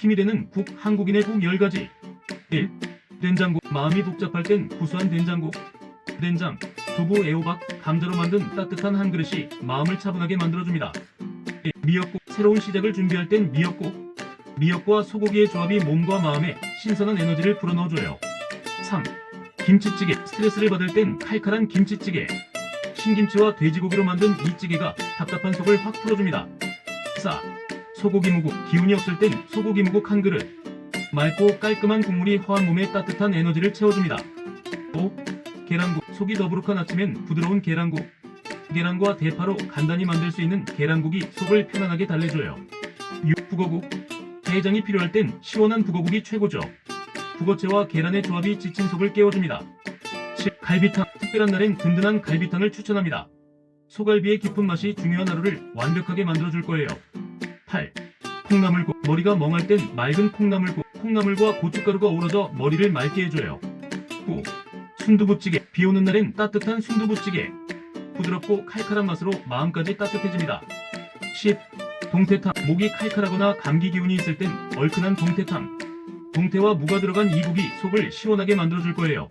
힘이 되는 국 한국인의 국 10가지 1. 된장국 마음이 복잡할 땐 구수한 된장국 된장, 두부, 애호박, 감자로 만든 따뜻한 한 그릇이 마음을 차분하게 만들어줍니다 2. 미역국 새로운 시작을 준비할 땐 미역국 미역과 소고기의 조합이 몸과 마음에 신선한 에너지를 불어넣어줘요 3. 김치찌개 스트레스를 받을 땐 칼칼한 김치찌개 신김치와 돼지고기로 만든 이 찌개가 답답한 속을 확 풀어줍니다 4. 소고기 무국 기운이 없을 땐 소고기 무국 한 그릇. 맑고 깔끔한 국물이 허한 몸에 따뜻한 에너지를 채워줍니다. 5. 계란국 속이 더부룩한 아침엔 부드러운 계란국. 계란과 대파로 간단히 만들 수 있는 계란국이 속을 편안하게 달래줘요. 6. 북어국. 해장이 필요할 땐 시원한 북어국이 최고죠. 북어채와 계란의 조합이 지친 속을 깨워줍니다. 7. 갈비탕. 특별한 날엔 든든한 갈비탕을 추천합니다. 소갈비의 깊은 맛이 중요한 하루를 완벽하게 만들어줄 거예요 8. 콩나물국 머리가 멍할 땐 맑은 콩나물국 콩나물과 고춧가루가 어우러져 머리를 맑게 해줘요. 9. 순두부찌개. 비 오는 날엔 따뜻한 순두부찌개. 부드럽고 칼칼한 맛으로 마음까지 따뜻해집니다. 10. 동태탕. 목이 칼칼하거나 감기 기운이 있을 땐 얼큰한 동태탕. 동태와 무가 들어간 이 국이 속을 시원하게 만들어줄 거예요